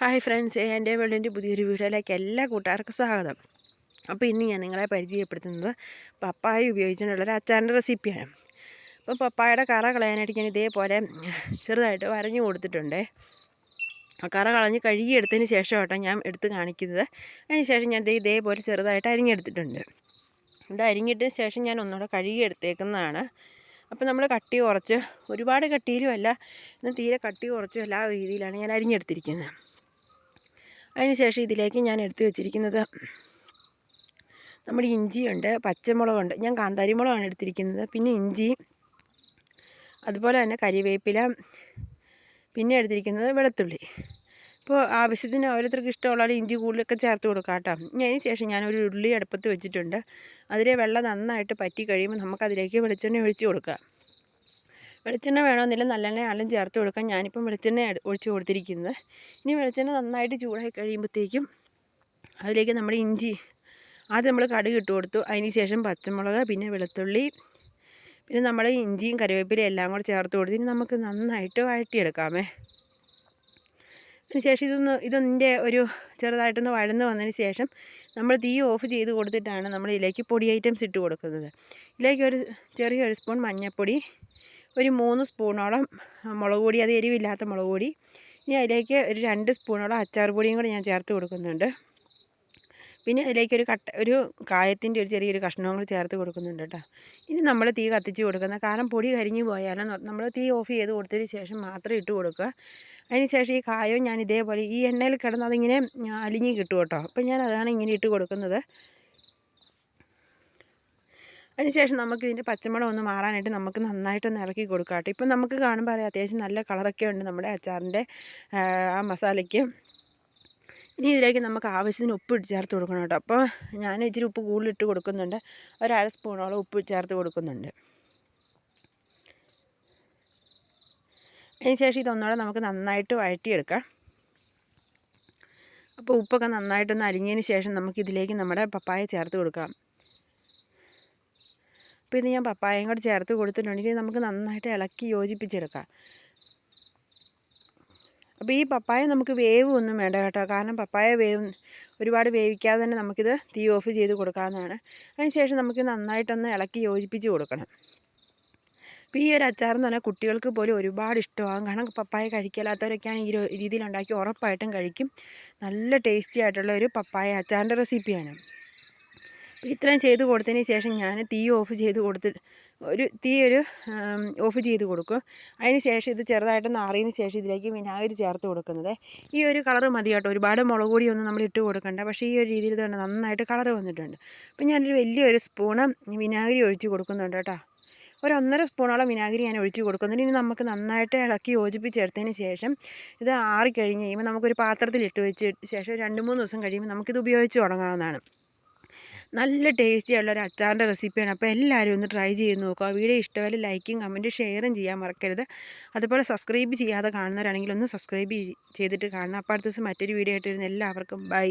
Hi friends എന്റെ വീടിന്റെ പുതിയൊരു വീഡിയോയിലേക്ക് എല്ലാ കൂട്ടുകാർക്കും സ്വാഗതം. അപ്പോൾ ഇന്ന് ഞാൻ നിങ്ങളെ പരിചയപ്പെടുത്തുന്നത് പപ്പായ ഉപയോഗിച്ചിട്ടുള്ളൊരു അച്ചാറിന്റെ റെസിപ്പിയാണ്. അപ്പോൾ പപ്പായയുടെ കറ കളയാനായിട്ട് ഞാൻ ഇതേപോലെ ചെറുതായിട്ട് വരഞ്ഞു കൊടുത്തിട്ടുണ്ട്. ആ കറ കളഞ്ഞ് കഴുകിയെടുത്തതിന് ശേഷം കേട്ടോ ഞാൻ എടുത്ത് കാണിക്കുന്നത്. അതിന് ശേഷം ഞാൻ ഇതേപോലെ ചെറുതായിട്ട് അരിഞ്ഞെടുത്തിട്ടുണ്ട്. ഇത് അരിഞ്ഞിട്ടതിന് ശേഷം ഞാൻ ഒന്നുകൂടെ കഴുകിയെടുത്തേക്കുന്നതാണ്. അപ്പോൾ നമ്മൾ കട്ടി കുറച്ച് ഒരുപാട് കട്ടിയിലും അല്ല എന്നാൽ തീരെ കട്ടി കുറച്ചും എല്ലാ രീതിയിലാണ് ഞാൻ അരിഞ്ഞെടുത്തിരിക്കുന്നത്. അതിനുശേഷം ഇതിലേക്ക് ഞാൻ എടുത്തു വെച്ചിരിക്കുന്നത് നമ്മുടെ ഇഞ്ചിയുണ്ട് പച്ചമുളകുണ്ട്. ഞാൻ കാന്താരി മുളകാണ് എടുത്തിരിക്കുന്നത്. പിന്നെ ഇഞ്ചി അതുപോലെ തന്നെ കരിവേപ്പില പിന്നെ എടുത്തിരിക്കുന്നത് വെളുത്തുള്ളി. ഇപ്പോൾ ആവശ്യത്തിന് ഓരോരുത്തർക്ക് ഇഷ്ടമുള്ള ഇഞ്ചി കൂടുതലൊക്കെ ചേർത്ത് കൊടുക്കാം കേട്ടോ. ഇനി അതിന് ശേഷം ഞാനൊരു ഉള്ളി അടുപ്പത്ത് വെച്ചിട്ടുണ്ട്. അതിലെ വെള്ളം നന്നായിട്ട് പറ്റി കഴിയുമ്പോൾ നമുക്കതിലേക്ക് വെളിച്ചെണ്ണ ഒഴിച്ച് കൊടുക്കാം. വെളിച്ചെണ്ണ വേണമെന്നില്ല നല്ലെണ്ണ ആളും ചേർത്ത് കൊടുക്കാം. ഞാനിപ്പം വെളിച്ചെണ്ണ ഒഴിച്ച് കൊടുത്തിരിക്കുന്നത്. ഇനി വെളിച്ചെണ്ണ നന്നായിട്ട് ചൂടായി കഴിയുമ്പോഴത്തേക്കും അതിലേക്ക് നമ്മൾ ഇഞ്ചി ആദ്യം നമ്മൾ കടുക് ഇട്ട് കൊടുത്തു. അതിന് ശേഷം പച്ചമുളക് പിന്നെ വെളുത്തുള്ളി പിന്നെ നമ്മൾ ഇഞ്ചിയും കറിവേപ്പിലയും എല്ലാം കൂടെ ചേർത്ത് കൊടുത്ത് ഇനി നമുക്ക് നന്നായിട്ട് വഴറ്റിയെടുക്കാമേ. അതിനുശേഷം ഇതൊന്ന് ഇതൊന്നിന്റെ ഒരു ചെറുതായിട്ടൊന്ന് വഴന്ന് വന്നതിന് ശേഷം നമ്മൾ തീ ഓഫ് ചെയ്ത് കൊടുത്തിട്ടാണ് നമ്മൾ ഇതിലേക്ക് പൊടി ഐറ്റംസ് ഇട്ട് കൊടുക്കുന്നത്. ഇതിലേക്ക് ഒരു ചെറിയൊരു സ്പൂൺ മഞ്ഞൾപ്പൊടി ഒരു മൂന്ന് സ്പൂണോളം മുളക് പൊടി അത് എരിവില്ലാത്ത മുളക് പൊടി. ഇനി അതിലേക്ക് ഒരു രണ്ട് സ്പൂണോളം അച്ചാർ പൊടിയും കൂടി ഞാൻ ചേർത്ത് കൊടുക്കുന്നുണ്ട്. പിന്നെ അതിലേക്ക് ഒരു കട്ട ഒരു കായത്തിന്റെ ഒരു ചെറിയൊരു കഷ്ണവും കൂടി ചേർത്ത് കൊടുക്കുന്നുണ്ട് കേട്ടോ. ഇനി നമ്മൾ തീ കത്തിച്ച് കൊടുക്കുന്ന കാരണം പൊടി കരിഞ്ഞു പോയാലും നമ്മൾ തീ ഓഫ് ചെയ്ത് കൊടുത്തതിന് ശേഷം മാത്രം ഇട്ട് കൊടുക്കുക. അതിനുശേഷം ഈ കായവും ഞാൻ ഇതേപോലെ ഈ എണ്ണയിൽ കിടന്ന് അതിങ്ങനെ അലിഞ്ഞ് കിട്ടും കേട്ടോ. അപ്പം ഞാൻ അതാണ് ഇങ്ങനെ ഇട്ട് കൊടുക്കുന്നത്. അതിനുശേഷം നമുക്ക് ഇതിന്റെ പച്ചമുളക് ഒന്ന് മാറാനായിട്ട് നമുക്ക് നന്നായിട്ടൊന്ന് ഇളക്കി കൊടുക്കാം കേട്ടോ. ഇപ്പം നമുക്ക് കാണുമ്പോൾ അറിയാം അത്യാവശ്യം നല്ല കളറൊക്കെ ഉണ്ട് നമ്മുടെ അച്ചാറിന്റെ ആ മസാലയ്ക്ക്. ഇനി ഇതിലേക്ക് നമുക്ക് ആവശ്യത്തിന് ഉപ്പ് ചേർത്ത് കൊടുക്കണം കേട്ടോ. അപ്പോൾ ഞാൻ ഇച്ചിരി ഉപ്പ് കൂടുതലിട്ട് കൊടുക്കുന്നുണ്ട്. ഒരര സ്പൂണോളം ഉപ്പ് ചേർത്ത് കൊടുക്കുന്നുണ്ട്. അതിനുശേഷം ഇതൊന്നുകൂടെ നമുക്ക് നന്നായിട്ട് വഴറ്റിയെടുക്കാം. അപ്പോൾ ഉപ്പൊക്കെ നന്നായിട്ടൊന്ന് അരിഞ്ഞതിന് ശേഷം നമുക്കിതിലേക്ക് നമ്മുടെ പപ്പായ ചേർത്ത് കൊടുക്കാം. ഇത് ഞാൻ പപ്പായയും കൂടെ ചേർത്ത് കൊടുത്തിട്ടുണ്ടെങ്കിൽ നമുക്ക് നന്നായിട്ട് ഇളക്കി യോജിപ്പിച്ചെടുക്കാം. അപ്പോൾ ഈ പപ്പായ നമുക്ക് വേവ് ഒന്നും വേണ്ട കേട്ടോ. കാരണം പപ്പായ വേവ് ഒരുപാട് വേവിക്കാതെ തന്നെ നമുക്കിത് തീ ഓഫ് ചെയ്ത് കൊടുക്കാവുന്നതാണ്. അതിനുശേഷം നമുക്ക് നന്നായിട്ടൊന്ന് ഇളക്കി യോജിപ്പിച്ച് കൊടുക്കണം. അപ്പോൾ ഈ ഒരു അച്ചാർ എന്ന് പറഞ്ഞാൽ കുട്ടികൾക്ക് പോലും ഒരുപാട് ഇഷ്ടമാകും. കാരണം പപ്പായ കഴിക്കാത്തവരൊക്കെയാണ് ഈ രീതിയിൽ ഉണ്ടാക്കി ഉറപ്പായിട്ടും കഴിക്കും. നല്ല ടേസ്റ്റി ആയിട്ടുള്ള ഒരു പപ്പായ അച്ചാറിന്റെ റെസിപ്പിയാണ്. അപ്പോൾ ഇത്രയും ചെയ്ത് കൊടുത്തതിന് ശേഷം ഞാൻ തീ ഓഫ് ചെയ്ത് കൊടുത്ത് ഒരു തീ ഒരു ഓഫ് ചെയ്ത് കൊടുക്കും. അതിന് ശേഷം ഇത് ചെറുതായിട്ട് നാറിയതിന് ശേഷം ഇതിലേക്ക് വിനാഗിരി ചേർത്ത് കൊടുക്കുന്നത്. ഈ ഒരു കളർ മതി കേട്ടോ. ഒരുപാട് മുളക് പൊടിയൊന്നും നമ്മൾ ഇട്ട് കൊടുക്കണ്ട. പക്ഷേ ഈ ഒരു രീതിയിൽ തന്നെ നന്നായിട്ട് കളർ വന്നിട്ടുണ്ട്. അപ്പം ഞാനൊരു വലിയൊരു സ്പൂണ് വിനാഗിരി ഒഴിച്ച് കൊടുക്കുന്നുണ്ട് കേട്ടോ. ഒരു ഒന്നര സ്പൂണോളം വിനാഗിരി ഞാൻ ഒഴിച്ച് കൊടുക്കുന്നുണ്ട്. ഇനി നമുക്ക് നന്നായിട്ട് ഇളക്കി യോജിപ്പിച്ചെടുത്തതിന് ശേഷം ഇത് ആറിക്കഴിഞ്ഞ് കഴിയുമ്പോൾ നമുക്കൊരു പാത്രത്തിൽ ഇട്ട് വെച്ച് ശേഷം രണ്ട് മൂന്ന് ദിവസം കഴിയുമ്പോൾ നമുക്കിത് ഉപയോഗിച്ച് തുടങ്ങാവുന്നതാണ്. നല്ല ടേസ്റ്റി ഉള്ള ഒരു അച്ചാറിന്റെ റെസിപ്പിയാണ് അപ്പോൾ എല്ലാവരും ഒന്ന് ട്രൈ ചെയ്ത് നോക്കുക. വീഡിയോ ഇഷ്ടമല്ല ലൈക്കും കമന്റും ഷെയറും ചെയ്യാൻ മറക്കരുത്. അതുപോലെ സബ്സ്ക്രൈബ് ചെയ്യാതെ കാണുന്നവരാണെങ്കിൽ ഒന്ന് സബ്സ്ക്രൈബ് ചെയ്തിട്ട് കാണണം അപ്പോൾ അടുത്ത ദിവസം മറ്റൊരു വീഡിയോ ആയിട്ട് വരുന്ന എല്ലാവർക്കും ബൈ